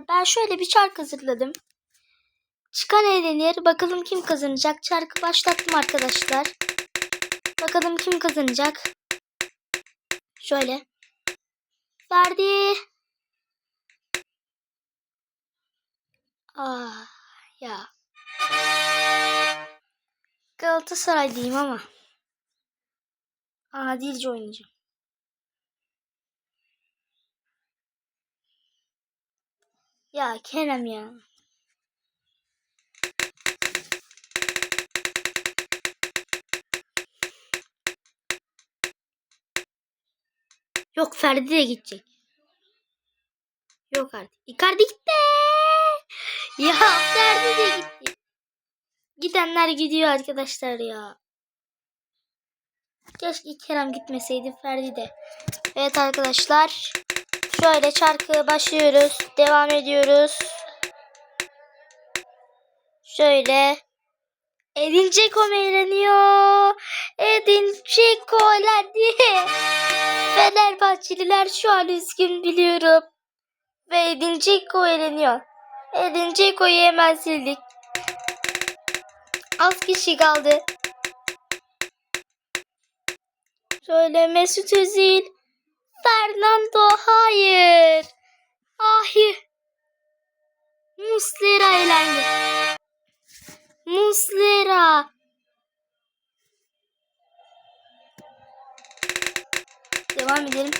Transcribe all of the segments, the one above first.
Ben şöyle bir çark hazırladım. Çıkan eğlenir. Bakalım kim kazanacak. Çarkı başlattım arkadaşlar. Bakalım kim kazanacak. Şöyle. Ferdi. Ah ya. Galatasaray diyeyim ama. Adilce oynayacağım. Ya Kerem ya. Yok Ferdi de gidecek. Yok artık. Icardi gitti. Ya Ferdi de gitti. Gidenler gidiyor arkadaşlar ya. Keşke Kerem gitmeseydi Ferdi de. Evet arkadaşlar. Şöyle çarkı başlıyoruz. Devam ediyoruz. Şöyle. Edin mu eğleniyor? Edin Dzeko elendi. Fenerbahçeliler şu an üzgün biliyorum. Ve Edin Dzeko eğleniyor. Edin Dzeko'yu hemen sildik. Az kişi kaldı. Şöyle Mesut Özil. Fernando hayır. Hayır. Muslera eğlendi. Muslera. Devam edelim.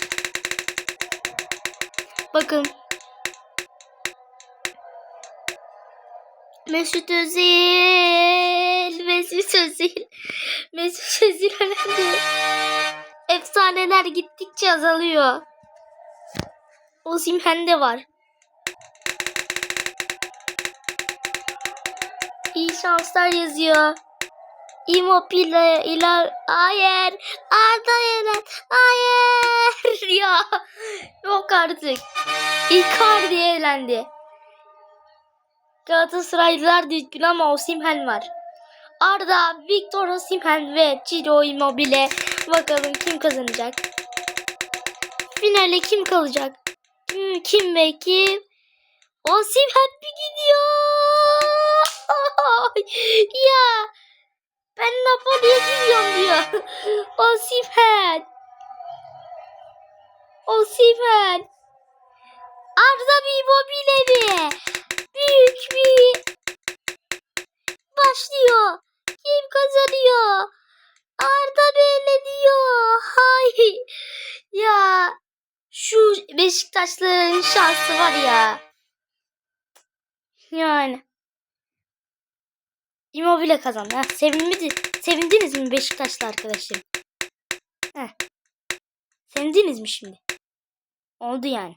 Bakın. Mesut Özil. Mesut Özil. Mesut Özil önemli. Efsaneler gittikçe azalıyor. Osimhen de var. İyi şanslar yazıyor. Immobile iler hayır. Arda Yener. Hayır. Ya. Yok artık. Icardi eğlendi Galatasaraylılar da üzgün ama Osimhen var. Arda, Victor Osimhen ve Ciro Immobile bakalım kim kazanacak finale kim kalacak kim, kim ve kim Osimhen bir gidiyor ya ben Napoli'ye gidiyorum diyor. Osimhen. Osimhen. Arda bir Immobile? Büyük bir başlıyor. Kim kazanıyor? Arda böyle diyor. Hay. Ya şu Beşiktaşlıların şansı var ya. Yani. Immobile kazandı. Sevindi, sevindiniz mi Beşiktaşlı arkadaşlarım? Heh. Sevindiniz mi şimdi? Oldu yani.